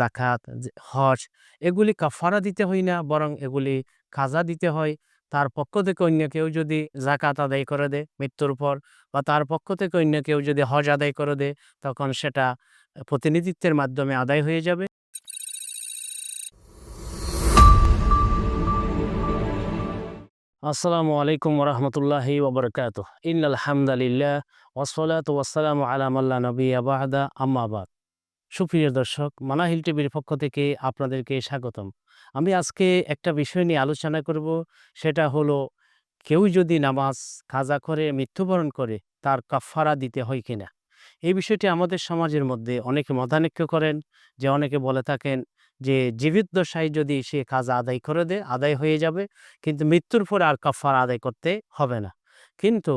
জাকাত হজ, এগুলি কাফারা দিতে হয় না, বরং এগুলি কাজা দিতে হয়। তার পক্ষ থেকে অন্য কেউ যদি জাকাত আদায় করে দেয় মৃত্যুর পর, বা তার পক্ষ থেকে অন্য কেউ যদি হজ আদায় করে দেয়, তখন সেটা প্রতিনিধিত্বের মাধ্যমে আদায় হয়ে যাবে। আসসালামু আলাইকুম রহমতুল্লাহি ওবরকাত ইন্নাল হামদালিল্লাহ ওসলাত ওয়াসালাম আলামাল্লা নবী আবাহাদা আম্মাবাদ সুপ্রিয় দর্শক, মানাহিল টিভির পক্ষ থেকে আপনাদেরকে স্বাগতম। আমি আজকে একটা বিষয় নিয়ে আলোচনা করব, সেটা হলো, কেউ যদি নামাজ, কাজা করে, মৃত্যুবরণ করে, তার কাফারা দিতে হয় কিনা? এই বিষয়টি আমাদের সমাজের মধ্যে অনেকে মতানৈক্য করেন, যে অনেকে বলে থাকেন যে, জীবিত দশায় যদি সে কাজা আদায় করে দেয়, আদায় হয়ে যাবে, কিন্তু মৃত্যুর পর আর কাফারা আদায় করতে হবে না। কিন্তু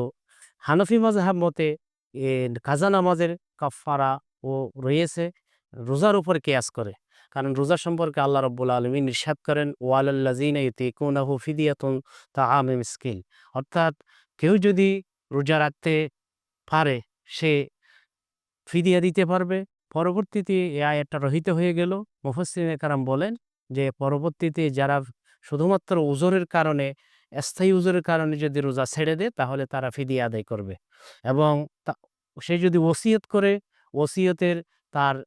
হানফি মাজহাব মতে কাজা নামাজের কাফারা ও রয়েছে রোজার উপর কেয়াস করে। কারণ রোজা সম্পর্কে আল্লাহ রব্বুল আলমী নিঃসাদ করেন ওয়ালাল্লাজিনা ইউতিকুনাহু ফিদিয়াতুন তাআমি মিসকিন। অর্থাৎ কেউ যদি রোজা রাখতে পারে, সে ফিদিয়া দিতে পারবে। পরবর্তীতে এই আয়াতটা রহিত হয়ে গেল। মুফাসসিরিনে কারাম বলেন যে, পরবর্তীতে যারা শুধুমাত্র উজরের কারণে, স্থায়ী উজরের কারণে যদি রোজা ছেড়ে দেয়, তাহলে তারা ফিদিয়া আদায় করবে। এবং তা- সে যদি ওসিয়ত করে, ওসিয়তের তার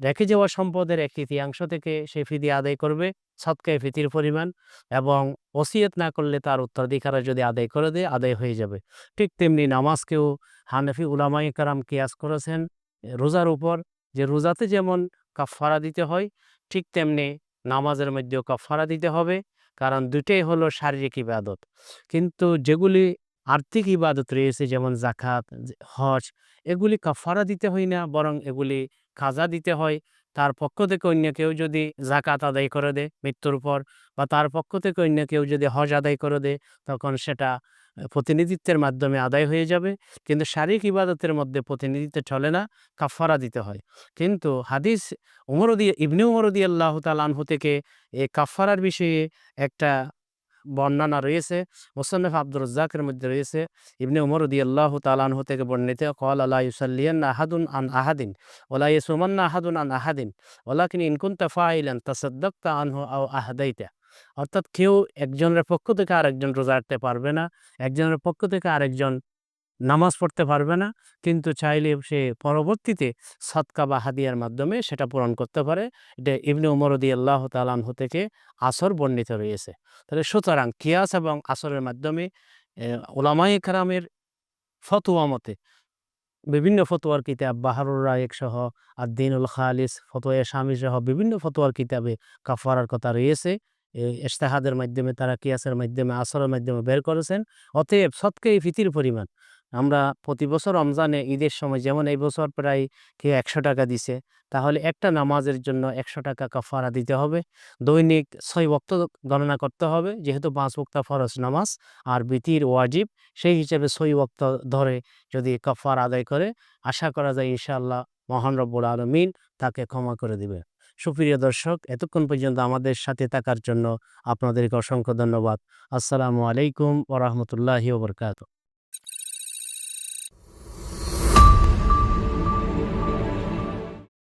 রেখে যাওয়া সম্পদের এক তৃতীয়াংশ থেকে সে ফিদিয়া আদায় করবে সৎকায় ফিতির পরিমাণ এবং ওসিয়ত না করলে তার উত্তরাধিকারা যদি আদায় করে দেয়, আদায় হয়ে যাবে। ঠিক তেমনি নামাজকেও হানফি উলামাই কারাম কিয়াস করেছেন রোজার উপর, যে রোজাতে যেমন কাফারা দিতে হয়, ঠিক তেমনি নামাজের মধ্যেও কাফারা দিতে হবে, কারণ দুটাই হলো শারীরিক ইবাদত। কিন্তু যেগুলি আর্থিক ইবাদত রয়েছে, যেমন জাকাত হজ, এগুলি কাফারা দিতে হয় না, বরং এগুলি কাজা দিতে হয়, তার পক্ষ থেকে অন্য কেউ যদি জাকাত আদায় করে দেয় মৃত্যুর পর বা তার পক্ষ থেকে অন্য কেউ যদি হজ আদায় করে দেয়, তখন সেটা প্রতিনিধিত্বের মাধ্যমে আদায় হয়ে যাবে। কিন্তু শারীরিক ইবাদতের মধ্যে প্রতিনিধিত্ব চলে না কাফারা দিতে হয়। কিন্তু হাদিস উমরদি ইবনে উমরদি আল্লাহ তালানহু থেকে এই কাফারার বিষয়ে একটা বর্ণনা রয়েছে। মোসান্নফ আব্দুর রজ্জাকের মধ্যে রয়েছে। ইবনে উমর দি আল্লাহ তালানহ থেকে বর্ণিত কল আল্লাহ ইউসাল্লিয়ান আহাদুন আন আহাদিন ওলা ইসুমান্না আহাদুন আন আহাদিন ওলা কিনি ইনকুন্তা ফাইলেন তাসাদ্দাক্তা আনহু আও আহাদাইতা। অর্থাৎ কেউ একজনের পক্ষ থেকে আরেকজন রোজা রাখতে পারবে না, একজনের পক্ষ থেকে আরেকজন নামাজ পড়তে পারবে না। কিন্তু চাইলে সে পরবর্তীতে সৎকা বা হাদিয়ার মাধ্যমে সেটা পূরণ করতে পারে। এটা ইবনে উমরদি আল্লাহ তালানহু থেকে আসর বর্ণিত রয়েছে। তাহলে সুতরাং কিয়াস এবং আসরের মাধ্যমে ওলামাই কারামের ফতুয়া মতে, বিভিন্ন ফতোয়ার কিতাব, বাহারুর রায়েক সহ আর দিনুল খালিস ফতোয়া স্বামী সহ বিভিন্ন ফতোয়ার কিতাবে কাফারার কথা রয়েছে। এই ইস্তেহাদের মাধ্যমে তারা কিয়াসের মাধ্যমে, আসরের মাধ্যমে বের করেছেন। অতএব সৎকে এই ফিতির পরিমাণ। আমরা প্রতি বছর রমজানে ঈদের সময় যেমন এই বছর প্রায় কেউ একশো টাকা দিছে, তাহলে একটা নামাজের জন্য একশো টাকা কাফারা দিতে হবে। দৈনিক ছয় বক্ত গণনা করতে হবে, যেহেতু পাঁচ বক্তা ফরজ নামাজ আর বিতির ওয়াজিব, সেই হিসেবে ছয় বক্ত ধরে যদি কাফার আদায় করে, আশা করা যায় ইনশাআল্লাহ মহান রব্বুল আলমিন তাকে ক্ষমা করে দিবে। সুপ্রিয় দর্শক, এতক্ষণ পর্যন্ত আমাদের সাথে থাকার জন্য আপনাদেরকে অসংখ্য ধন্যবাদ। আসসালামু আলাইকুম ওরহমতুল্লাহি ওবরকাত